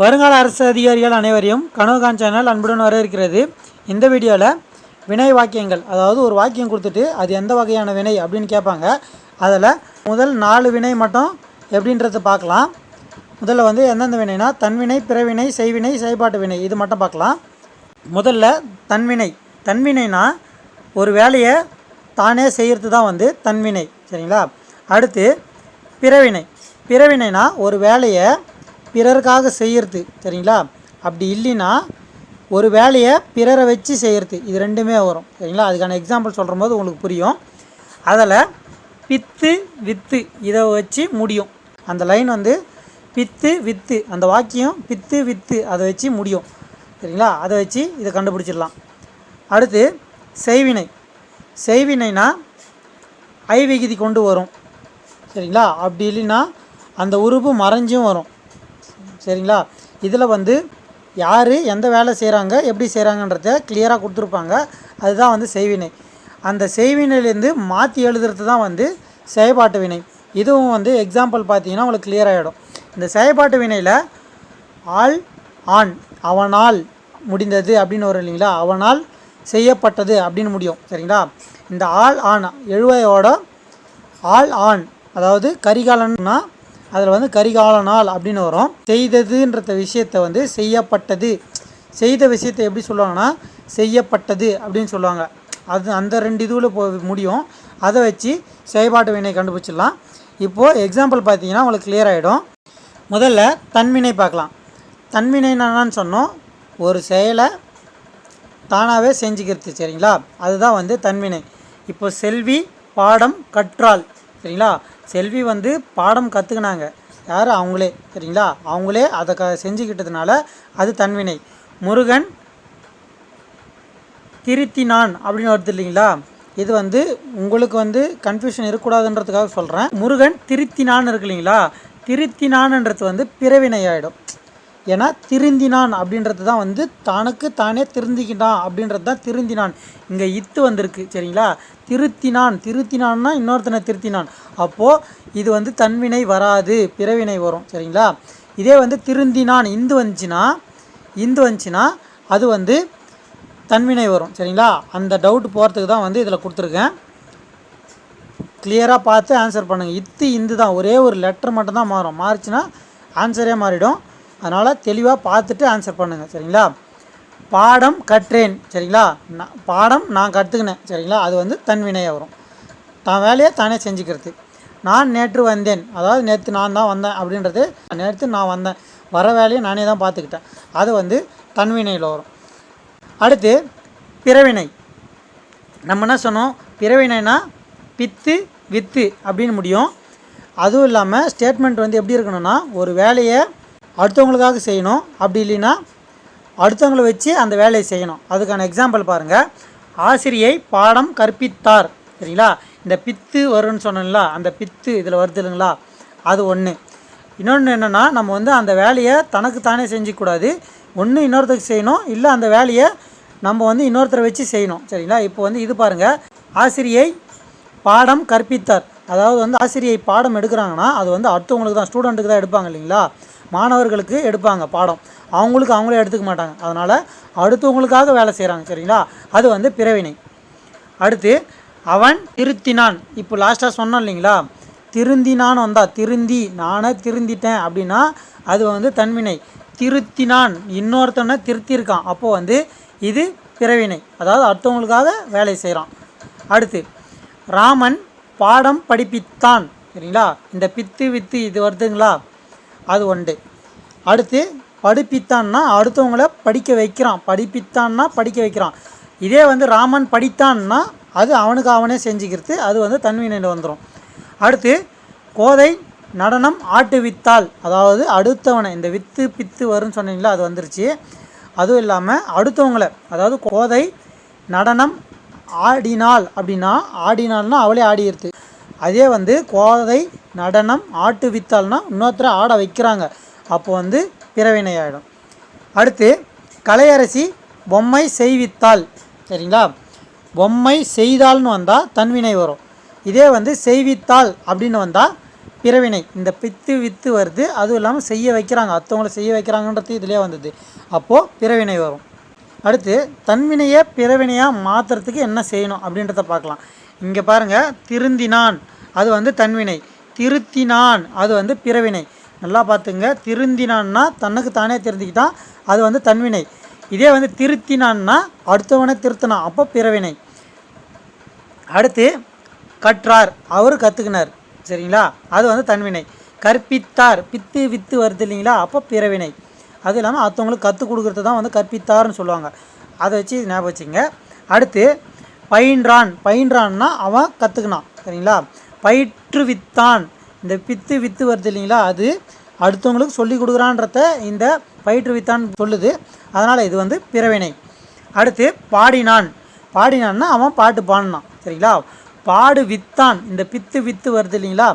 வருங்கால அரசு அதிகாரிகள் அனைவரையும் கனவுகான் சேனல் அன்புடன் வரவேற்கிறது. இந்த வீடியோவில் வினை வாக்கியங்கள் அதாவது ஒரு வாக்கியம் கொடுத்துட்டு அது எந்த வகையான வினை அப்படின்னு கேட்பாங்க. அதில் முதல் நாலு வினை மட்டும் எப்படின்றத பார்க்கலாம். முதல்ல வந்து எந்தெந்த வினைனா தன்வினை பிறவினை செய்வினை செயல்பாட்டு வினை இது மட்டும் பார்க்கலாம். முதல்ல தன்வினை தன்வினைனா ஒரு வேலையை தானே செய்கிறது தான் வந்து தன்வினை சரிங்களா? அடுத்து பிறவினை பிறவினைனா ஒரு வேலையை பிறருக்காக செய்கிறது சரிங்களா? அப்படி இல்லைன்னா ஒரு வேலையை பிறரை வச்சு செய்கிறது இது ரெண்டுமே வரும் சரிங்களா? அதுக்கான எக்ஸாம்பிள் சொல்கிற போது உங்களுக்கு புரியும். அதில் பித்து வித்து இதை வச்சு முடியும். அந்த லைன் வந்து பித்து வித்து அந்த வாக்கியம் பித்து வித்து அதை வச்சு முடியும் சரிங்களா? அதை வச்சு இதை கண்டுபிடிச்சிடலாம். அடுத்து செய்வினை. செய்வினைனா ஐ விகுதி கொண்டு வரும் சரிங்களா? அப்படி இல்லைன்னா அந்த உறுப்பு மறைஞ்சும் வரும். சரிங்களா? இதில் வந்து யார் எந்த வேலை செய்கிறாங்க எப்படி செய்கிறாங்கன்றத கிளியராக கொடுத்துருப்பாங்க. அதுதான் வந்து செய்வினை. அந்த செய்வினையிலேருந்து மாற்றி எழுதுறது தான் வந்து செயல்பாட்டு வினை. இதுவும் வந்து எக்ஸாம்பிள் பார்த்தீங்கன்னா உங்களுக்கு clear ஆகிடும் இந்த செயல்பாட்டு வினையில் ஆள் ஆண் அவனால் முடிந்தது அப்படின்னு வரும் இல்லைங்களா? அவனால் செய்யப்பட்டது அப்படின்னு முடியும். சரிங்களா? இந்த ஆள் ஆண் எழுவையோட ஆள் ஆண் அதாவது கரிகாலன்னா அதில் வந்து கரிகால நாள் அப்படின்னு வரும். செய்ததுன்றத விஷயத்தை வந்து செய்யப்பட்டது. செய்த விஷயத்தை எப்படி சொல்லுவாங்கன்னா செய்யப்பட்டது அப்படின்னு சொல்லுவாங்க. அது அந்த ரெண்டு இதுவில் போ முடியும். அதை வச்சு செயல்பாட்டு வினை கண்டுபிடிச்சிடலாம். இப்போது எக்ஸாம்பிள் பார்த்தீங்கன்னா உங்களுக்கு கிளியர் ஆகிடும் முதல்ல தன்வினை பார்க்கலாம். தன்வினை என்னன்னு சொன்னோம். ஒரு செயலை தானாகவே செஞ்சுக்கிறது சரிங்களா? அதுதான் வந்து தன்வினை. இப்போ செல்வி பாடம் கற்றாள் சரிங்களா? செல்வி வந்து பாடம் கற்றுக்கினாங்க யார்? அவங்களே. சரிங்களா? அவங்களே அதை க செஞ்சுக்கிட்டதுனால அது தன்வினை. முருகன் திருத்தினான் அப்படின்னு வருது இல்லைங்களா? இது வந்து உங்களுக்கு வந்து கன்ஃபியூஷன் இருக்கக்கூடாதுன்றதுக்காக சொல்கிறேன் முருகன் திருத்தினான் இருக்கு இல்லைங்களா? திருத்தினான்ன்றது வந்து பிறவினை ஆகிடும் ஏன்னா திருந்தினான் அப்படின்றது தான் வந்து தனக்கு தானே திருந்திக்கிட்டான் அப்படின்றது தான் திருந்தினான். இங்கே இத்து வந்திருக்கு சரிங்களா? திருத்தினான் திருத்தினான்னா இன்னொருத்தனை திருத்தினான். அப்போது இது வந்து தன்வினை வராது பிறவினை வரும் சரிங்களா? இதே வந்து திருந்தினான் இந்து வந்துச்சுன்னா இந்து வந்துச்சுன்னா அது வந்து தன்வினை வரும் சரிங்களா? அந்த டவுட் போகிறதுக்கு தான் வந்து இதில் கொடுத்துருக்கேன். கிளியராக பார்த்து ஆன்சர் பண்ணுங்கள் இத்து இந்து தான். ஒரே ஒரு லெட்டர் மட்டும்தான் மாறும். மாறுச்சுன்னா ஆன்சரே மாறிடும். அதனால் தெளிவாக பார்த்துட்டு ஆன்சர் பண்ணுங்கள் சரிங்களா? பாடம் கற்றேன் சரிங்களா? நான் பாடம் நான் கற்றுக்கினேன் சரிங்களா? அது வந்து தன்வினையாக வரும். தான் வேலையை தானே செஞ்சுக்கிறது. நான் நேற்று வந்தேன். அதாவது நேற்று நான் தான் வந்தேன் அப்படின்றது நேற்று நான் வந்தேன். வர வேலையை நானே தான் பார்த்துக்கிட்டேன். அது வந்து தன்வினையில் வரும். அடுத்து பிறவினை. நம்ம என்ன சொன்னோம்? பிறவினைனா பித்து வித்து அப்படின்னு முடியும். அதுவும் இல்லாமல் ஸ்டேட்மெண்ட் வந்து எப்படி இருக்கணும்னா ஒரு வேலையை அடுத்தவங்களுக்காக செய்யணும். அப்படி இல்லைன்னா அடுத்தவங்களை வச்சு அந்த வேலையை செய்யணும். அதுக்கான எக்ஸாம்பிள் பாருங்கள் ஆசிரியை பாடம் கற்பித்தார். சரிங்களா? இந்த பித்து வரும்னு சொன்னோம்ல அந்த பித்து இதில் வருது இல்லைங்களா? அது ஒன்று இன்னொன்று என்னென்னா நம்ம வந்து அந்த வேலையை தனக்கு தானே செஞ்சுக்கூடாது. ஒன்று இன்னொருத்தருக்கு செய்யணும். இல்லை அந்த வேலையை நம்ம வந்து இன்னொருத்தரை வச்சு செய்யணும். சரிங்களா? இப்போ வந்து இது பாருங்கள் ஆசிரியை பாடம் கற்பித்தார். அதாவது வந்து ஆசிரியை பாடம் எடுக்கிறாங்கன்னா அது வந்து அடுத்தவங்களுக்கு தான் ஸ்டூடெண்ட்டுக்கு தான் எடுப்பாங்க இல்லைங்களா? மாணவர்களுக்கு எடுப்பாங்க பாடம். அவங்களுக்கு அவங்களே எடுத்துக்க மாட்டாங்க. அதனால் அடுத்தவங்களுக்காக வேலை செய்கிறாங்க சரிங்களா? அது வந்து பிறவினை. அடுத்து அவன் திருத்தினான். இப்போ லாஸ்ட்டாக சொன்னோம் இல்லைங்களா? திருந்தினான் வந்தா திருந்தி நானே திருந்திட்டேன் அப்படின்னா அது வந்து தன்வினை. திருத்தினான். இன்னொருத்தனை திருத்தியிருக்கான். அப்போது வந்து இது பிறவினை. அதாவது அடுத்தவங்களுக்காக வேலை செய்கிறான் அடுத்து ராமன் பாடம் படிப்பித்தான் சரிங்களா? இந்த பித்து வித்து இது வருதுங்களா? அது ஒன்று அடுத்து படிப்பித்தான்னா அடுத்தவங்கள படிக்க வைக்கிறான். படிப்பித்தான்னா படிக்க வைக்கிறான். இதே வந்து ராமன் படித்தான்னா அது அவனுக்கு அவனே செஞ்சுக்கிறது. அது வந்து தன்வினையில் வந்துடும் அடுத்து கோதை நடனம் ஆட்டு வித்தால் அதாவது அடுத்தவனை இந்த வித்து பித்து வரும்னு சொன்னீங்களா அது வந்துருச்சு. அதுவும் இல்லாமல் அடுத்தவங்கள அதாவது கோதை நடனம் ஆடினாள் அப்படின்னா ஆடினாள்னா அவளே ஆடிடுது. அதே வந்து கோதை நடனம் ஆட்டு வித்தால்னா இன்னொருத்தரை ஆட வைக்கிறாங்க. அப்போ வந்து பிறவினை ஆகிடும் அடுத்து கலையரசி பொம்மை செய்வித்தாள். சரிங்களா? பொம்மை செய்தால்னு வந்தால் தன்வினை வரும். இதே வந்து செய்வித்தாள் அப்படின்னு வந்தால் பிறவினை. இந்த பித்து வித்து வருது அதுவும் இல்லாமல் செய்ய வைக்கிறாங்க. அத்தவங்களை செய்ய வைக்கிறாங்கன்றது இதிலே வந்தது. அப்போது பிறவினை வரும். அடுத்து தன்வினையை பிறவினையாக மாற்றுறதுக்கு என்ன செய்யணும் அப்படின்றத பார்க்கலாம். இங்கே பாருங்கள் திருந்தினான். அது வந்து தன்வினை. திருத்தினான். அது வந்து பிறவினை. நல்லா பார்த்துங்க. திருந்தினான்னா தன்னுக்கு தானே திருந்திக்கிட்டான். அது வந்து தன்வினை. இதே வந்து திருத்தினான்னா அடுத்தவனை திருத்தினான். அப்போ பிறவினை. அடுத்து கற்றார். அவர் கற்றுக்கினார் சரிங்களா? அது வந்து தன்வினை. கற்பித்தார். பித்து வித்து வருது இல்லைங்களா? அப்போ பிறவினை. அது இல்லாமல் அடுத்தவங்களுக்கு கற்றுக் கொடுக்குறது தான் வந்து கற்பித்தார்னு சொல்லுவாங்க. அதை வச்சு ஞாபகம் வச்சுங்க அடுத்து பயின்றான். பயின்றான்னா அவன் கற்றுக்கினான் சரிங்களா? பயிற்றுவித்தான். இந்த பித்து வித்து வருது இல்லைங்களா? அது அடுத்தவங்களுக்கு சொல்லி கொடுக்குறான்றத இந்த பயிற்றுவித்தான் சொல்லுது. அதனால் இது வந்து பிறவினை. அடுத்து பாடினான். பாடினான்னா அவன் பாட்டு பாடினான். சரிங்களா? பாடு வித்தான் இந்த பித்து வித்து வருது இல்லைங்களா?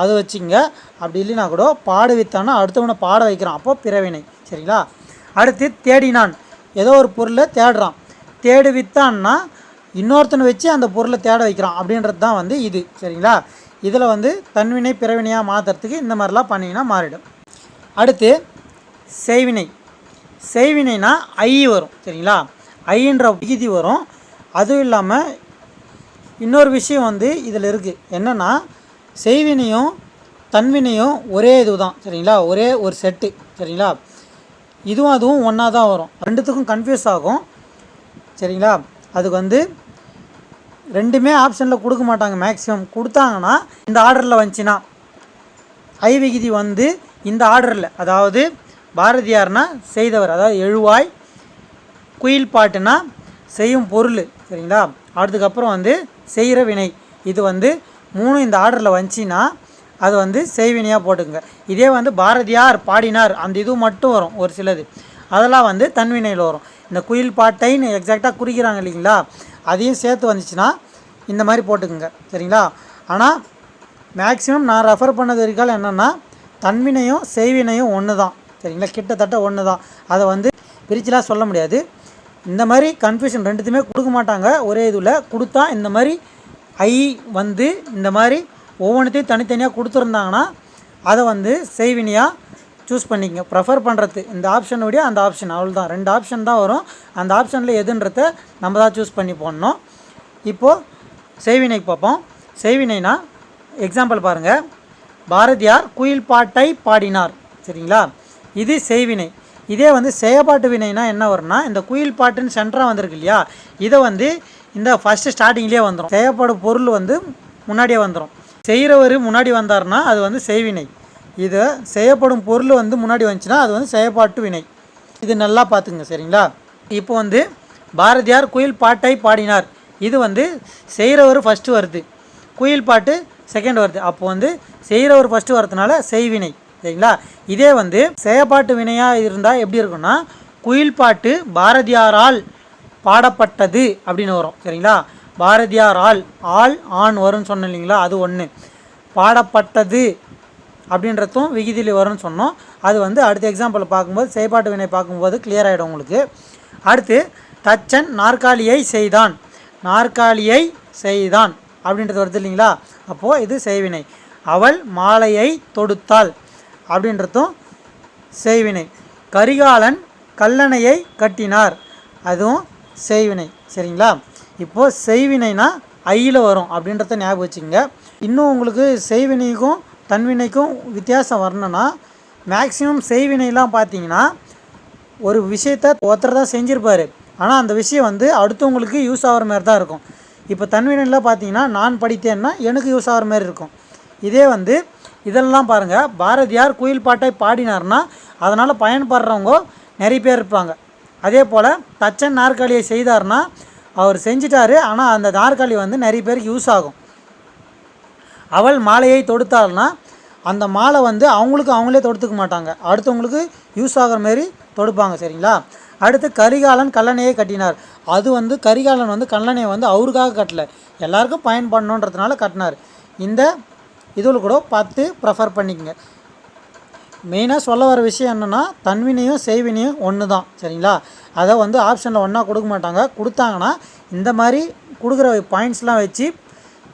அது வச்சுங்க. அப்படி இல்லைனா கூட பாடு வித்தான்னா அடுத்தவனை பாட வைக்கிறான். அப்போ பிறவினை. சரிங்களா? அடுத்து தேடினான். ஏதோ ஒரு பொருளை தேடுறான். தேடு வித்தான்னா இன்னொருத்தனை வச்சு அந்த பொருளை தேட வைக்கிறான் அப்படின்றது தான் வந்து இது சரிங்களா? இதில் வந்து தன்வினை பிறவினையாக மாற்றுறதுக்கு இந்த மாதிரிலாம் பண்ணிங்கன்னா மாறிடும். அடுத்து செய்வினை. செய்வினைனா ஐ வரும் சரிங்களா? ஐன்ற விகுதி வரும். அதுவும் இல்லாமல் இன்னொரு விஷயம் வந்து இதில் இருக்குது என்னென்னா செய்வினையும் தன்வினையும் ஒரே இது தான் சரிங்களா? ஒரே ஒரு செட்டு சரிங்களா? இதுவும் அதுவும் ஒன்றா தான் வரும். ரெண்டுத்துக்கும் கன்ஃபியூஸ் ஆகும் சரிங்களா? அதுக்கு வந்து ரெண்டுமே ஆப்ஷனில் கொடுக்க மாட்டாங்க மேக்ஸிமம் கொடுத்தாங்கன்னா இந்த ஆர்டரில் வந்துச்சுன்னா ஐ விகுதி வந்து இந்த ஆர்டரில் அதாவது பாரதியார்னா செய்தவர் அதாவது எழுவாய் குயில் பாட்டுனா செய்யும் பொருள் சரிங்களா? அதுக்கப்புறம் வந்து செய்கிற வினை. இது வந்து மூணு இந்த ஆர்டரில் வந்துச்சின்னா அது வந்து செய்வினையாக போட்டுக்குங்க. இதே வந்து பாரதியார் பாடினார் அந்த இது மட்டும் வரும் ஒரு சிலது. அதெல்லாம் வந்து தன்வினையில் வரும். இந்த குயில் பாட்டைன்னு எக்ஸாக்டாக குறிக்கிறாங்க இல்லைங்களா? அதையும் சேர்த்து வந்துச்சுன்னா இந்த மாதிரி போட்டுக்குங்க. சரிங்களா? ஆனால் மேக்ஸிமம் நான் ரெஃபர் பண்ணது வரைக்கும் என்னென்னா தன்வினையும் செய்வினையும் ஒன்று தான் சரிங்களா? கிட்டத்தட்ட ஒன்று தான் அதை வந்து பிரிச்சுலாம் சொல்ல முடியாது. இந்த மாதிரி கன்ஃபியூஷன் ரெண்டுத்தையுமே கொடுக்க மாட்டாங்க. ஒரே இதில் கொடுத்தா இந்த மாதிரி ஐ வந்து இந்த மாதிரி ஒவ்வொன்றுத்தையும் தனித்தனியாக கொடுத்துருந்தாங்கன்னா அதை வந்து செய்வினையாக சூஸ் பண்ணிக்கங்க. ப்ரெஃபர் பண்ணுறது இந்த ஆப்ஷன் விட அந்த ஆப்ஷன் அவ்வளோதான் ரெண்டு ஆப்ஷன் தான் வரும். அந்த ஆப்ஷனில் எதுன்றத நம்ம தான் சூஸ் பண்ணி போடணும். இப்போது செய்வினைக்கு பார்ப்போம். செய்வினைனா எக்ஸாம்பிள் பாருங்கள் பாரதியார் குயில் பாட்டை பாடினார். சரிங்களா? இது செய்வினை. இதே வந்து செயப்பாட்டு வினைனா என்ன வரும்னா இந்த குயில் பாட்டுன்னு சென்டராக வந்திருக்கு இல்லையா? இதை வந்து இந்த ஃபஸ்ட்டு ஸ்டார்டிங்லேயே வந்துடும் செய்யப்படும் பொருள் வந்து முன்னாடியே வந்துடும் செய்கிறவர் முன்னாடி வந்தார்னா அது வந்து செய்வினை. இது செய்யப்படும் பொருள் வந்து முன்னாடி வந்துச்சுன்னா அது வந்து செயற்பாட்டு வினை. இது நல்லா பார்த்துங்க சரிங்களா? இப்போ வந்து பாரதியார் குயில் பாட்டை பாடினார். இது வந்து செய்கிறவர் ஃபஸ்ட்டு வருது. குயில் பாட்டு செகண்ட் வருது. அப்போ வந்து செய்கிறவர் ஃபஸ்ட்டு வரதுனால செய்வினை சரிங்களா? இதே வந்து செயப்பாட்டு வினையாக இருந்தால் எப்படி இருக்கும்னா குயில் பாட்டு பாரதியாரால் பாடப்பட்டது அப்படின்னு வரும் சரிங்களா? பாரதியாரால் ஆள் ஆண் வரும்னு சொன்னேன் இல்லைங்களா? அது ஒன்று பாடப்பட்டது அப்படின்றதும் விகிதியில் வரும்னு சொன்னோம். அது வந்து அடுத்த எக்ஸாம்பிள் பார்க்கும்போது செய்பாட்டு வினை பார்க்கும்போது கிளியர் ஆகிடும் உங்களுக்கு. அடுத்து தச்சன் நாற்காலியை செய்தான். நாற்காலியை செய்தான். அப்படின்றது வருது இல்லைங்களா? அப்போது இது செய்வினை. அவள் மாலையை தொடுத்தாள். அப்படின்றதும் செய்வினை. கரிகாலன் கல்லணையை கட்டினார். அதுவும் செய்வினை. சரிங்களா? இப்போது செய்வினைனா ஐயில் வரும். அப்படின்றத ஞாபகம் வச்சுக்கோங்க. இன்னும் உங்களுக்கு செய்வினைக்கும் தன்வினைக்கும் வித்தியாசம் வரணும்னா மேக்ஸிமம் செய்வினைலாம் பார்த்தீங்கன்னா ஒரு விஷயத்த ஒருத்தர் தான் செஞ்சுருப்பார். ஆனால் அந்த விஷயம் வந்து அடுத்தவங்களுக்கு யூஸ் ஆகிற மாதிரி தான் இருக்கும். இப்போ தன்வினையில் பார்த்தீங்கன்னா நான் படித்தேன்னா எனக்கு யூஸ் ஆகிற மாதிரி இருக்கும். இதே வந்து இதெல்லாம் பாருங்கள் பாரதியார் குயில் பாட்டை பாடினார்னா அதனால் பயன்படுறவங்க நிறைய பேர் இருப்பாங்க. அதே போல் தச்சன் நாற்காலியை செய்தார்னா அவர் செஞ்சிட்டாரு. ஆனால் அந்த நாற்காலி வந்து நிறைய பேருக்கு யூஸ் ஆகும். அவள் மாலையை தொடுத்தாள்னா அந்த மாலை வந்து அவங்களுக்கு அவங்களே தொடுத்துக்க மாட்டாங்க. அடுத்தவங்களுக்கு யூஸ் ஆகிற மாரி தொடுப்பாங்க சரிங்களா? அடுத்து கரிகாலன் கல்லணையை கட்டினார். அது வந்து கரிகாலன் வந்து கல்லணையை வந்து அவருக்காக கட்டல. எல்லாருக்கும் பயன்படணுன்றதுனால கட்டினார். இந்த இதில் கூட பார்த்து ப்ரெஃபர் பண்ணிக்கங்க. மெயினாக சொல்ல வர விஷயம் என்னென்னா தன்வினையும் செய்வினையும் ஒன்று தான் சரிங்களா? அதை வந்து ஆப்ஷனில் ஒன்றா கொடுக்க மாட்டாங்க. கொடுத்தாங்கன்னா இந்த மாதிரி கொடுக்குற பாயிண்ட்ஸ்லாம் வச்சு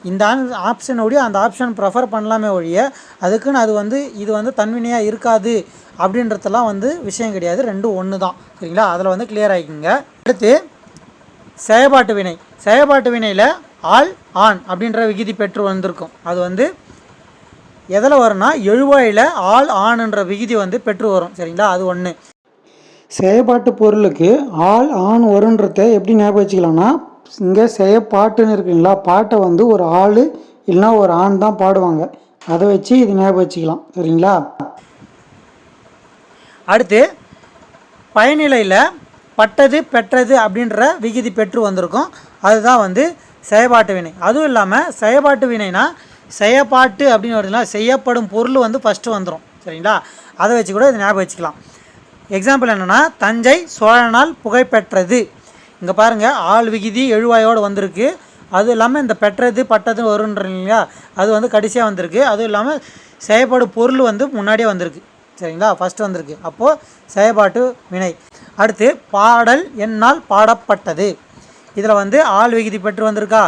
இந்த ஆப்ஷன் ஒழிய அந்த ஆப்ஷன் ப்ரெஃபர் பண்ணலாமே ஒழிய அதுக்குன்னு அது வந்து இது வந்து தன்வினையாக இருக்காது அப்படின்றதெல்லாம் வந்து விஷயம் கிடையாது. ரெண்டும் ஒன்று தான் சரிங்களா? அதில் வந்து கிளியர் ஆகிக்குங்க அடுத்து செயபாட்டு வினை. செயபாட்டு வினையில் ஆள் ஆண் அப்படின்ற விகுதி பெற்று வந்திருக்கும். அது வந்து எதில் வரும்னா எழுவாயில் ஆள் ஆண்ன்ற விகுதி வந்து பெற்று வரும். சரிங்களா? அது ஒன்று செயப்பாட்டு பொருளுக்கு ஆள் ஆண் வருன்றத எப்படி ஞாபகம் வச்சுக்கலாம்னா இங்கே செயப்பாட்டுன்னு இருக்குங்களா? பாட்டை வந்து ஒரு ஆள் இல்லைன்னா ஒரு ஆண் தான் பாடுவாங்க. அதை வச்சு இது ஞாபகம் வச்சுக்கலாம். சரிங்களா? அடுத்து பயனிலையில் பட்டது பெற்றது அப்படின்ற விகிதி பெற்று வந்திருக்கும். அதுதான் வந்து செயப்பாட்டு வினை. அதுவும் இல்லாமல் செயபாட்டு வினைனா செயப்பாட்டு அப்படின்னு வருதுங்களா செய்யப்படும் பொருள் வந்து ஃபஸ்ட்டு வந்துடும் சரிங்களா? அதை வச்சு கூட இது ஞாபகம் வச்சுக்கலாம். எக்ஸாம்பிள் என்னென்னா தஞ்சை சோழனால் புகழ்பெற்றது இங்கே பாருங்கள் ஆள் விகுதி எழுவாயோடு வந்திருக்கு. அதுவும் இல்லாமல் இந்த பெற்றது பட்டது வருன்றீங்க இல்லையா? அது வந்து கடைசியாக வந்திருக்கு. அதுவும் இல்லாமல் செயல்பாடு பொருள் வந்து முன்னாடியே வந்திருக்கு. சரிங்களா? ஃபஸ்ட்டு வந்திருக்கு. அப்போது செயல்பாட்டு வினை. அடுத்து பாடல் என்னால் பாடப்பட்டது. இதில் வந்து ஆள் விகுதி பெற்று வந்திருக்கா?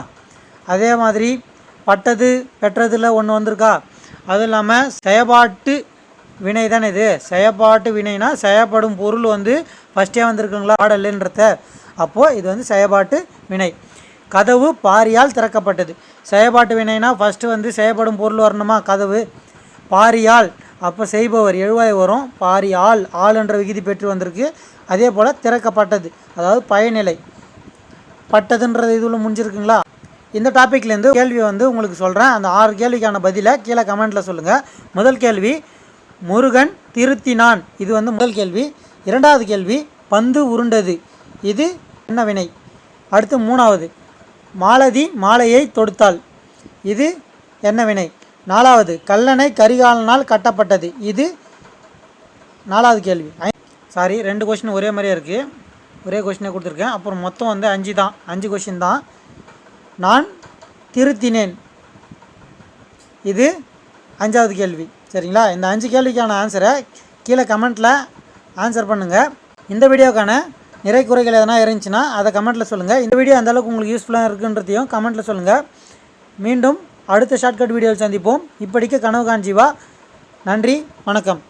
அதே மாதிரி பட்டது பெற்றதில் ஒன்று வந்திருக்கா? அதுவும் இல்லாமல் செயல்பாட்டு வினை தானே இது? செயல்பாட்டு வினைனா செயல்படும் பொருள் வந்து ஃபஸ்ட்டே வந்திருக்குங்களா? பாடலுன்றத. அப்போது இது வந்து செயல்பாட்டு வினை. கதவு பாரியால் திறக்கப்பட்டது. செயல்பாட்டு வினைனா ஃபஸ்ட்டு வந்து செயல்படும் பொருள் வரணுமா? கதவு. பாரியால் அப்போ செய்பவர் எழுவாய் வரும். பாரி ஆள் என்ற விகுதி பெற்று வந்திருக்கு. அதே போல் திறக்கப்பட்டது. அதாவது பயனிலை. பட்டதுன்றது இதில் முடிஞ்சிருக்குங்களா? இந்த டாப்பிக்லேருந்து கேள்வி வந்து உங்களுக்கு சொல்கிறேன் அந்த ஆறு கேள்விக்கான பதிலை கீழே கமெண்ட்டில் சொல்லுங்கள் முதல் கேள்வி முருகன் திருத்தினான். இது வந்து முதல் கேள்வி. இரண்டாவது கேள்வி பந்து உருண்டது. இது என்ன வினை அடுத்து மூணாவது. மாலதி மாலையை தொடுத்தாள். இது என்ன வினை நாலாவது. கல்லணை கரிகாலனால் கட்டப்பட்டது. இது நாலாவது கேள்வி. சாரி ரெண்டு கொஷின் ஒரே மாதிரியே இருக்குது ஒரே கொஷினே கொடுத்துருக்கேன். அப்புறம் மொத்தம் வந்து அஞ்சு தான். அஞ்சு கொஷின் தான். நான் திருத்தினேன். இது அஞ்சாவது கேள்வி. சரிங்களா? இந்த அஞ்சு கேள்விக்கான ஆன்சரை கீழே கமெண்ட்டில் ஆன்சர் பண்ணுங்கள் இந்த வீடியோக்கான நிறை குறைகள் எதனா இருந்துச்சுன்னா அதை கமெண்ட்டில் சொல்லுங்கள் இந்த வீடியோ அந்த அளவுக்கு உங்களுக்கு யூஸ்ஃபுல்லாக இருக்குன்றதையும் கமெண்ட்டில் சொல்லுங்கள் மீண்டும் அடுத்த ஷார்ட்கட் வீடியோவில் சந்திப்போம். இப்படிக்கு கனவு காஞ்சிவா நன்றி வணக்கம்.